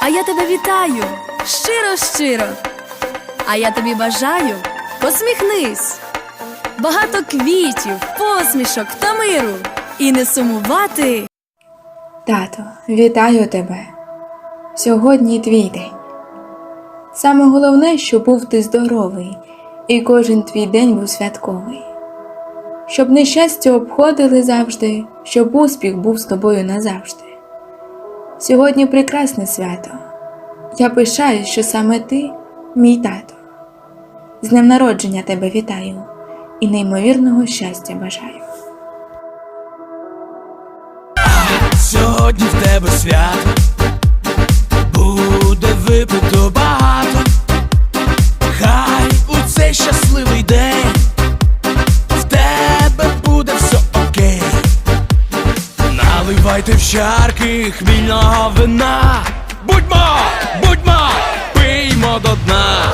А я тебе вітаю щиро, щиро. А я тобі бажаю, посміхнись. Багато квітів, посмішок та миру. І не сумувати. Тато, вітаю тебе. Сьогодні твій день. Саме головне, щоб був ти здоровий, і кожен твій день був святковий. Щоб нещастя обходили завжди, щоб успіх був з тобою назавжди. Сьогодні прекрасне свято. Я пишаю, що саме ти, мій тато. З днем народження тебе вітаю і неймовірного щастя бажаю. Сьогодні в тебе свято, буде випито багато, Дайте в чарки хмільного вина. Будьмо, будьмо, пиймо до дна.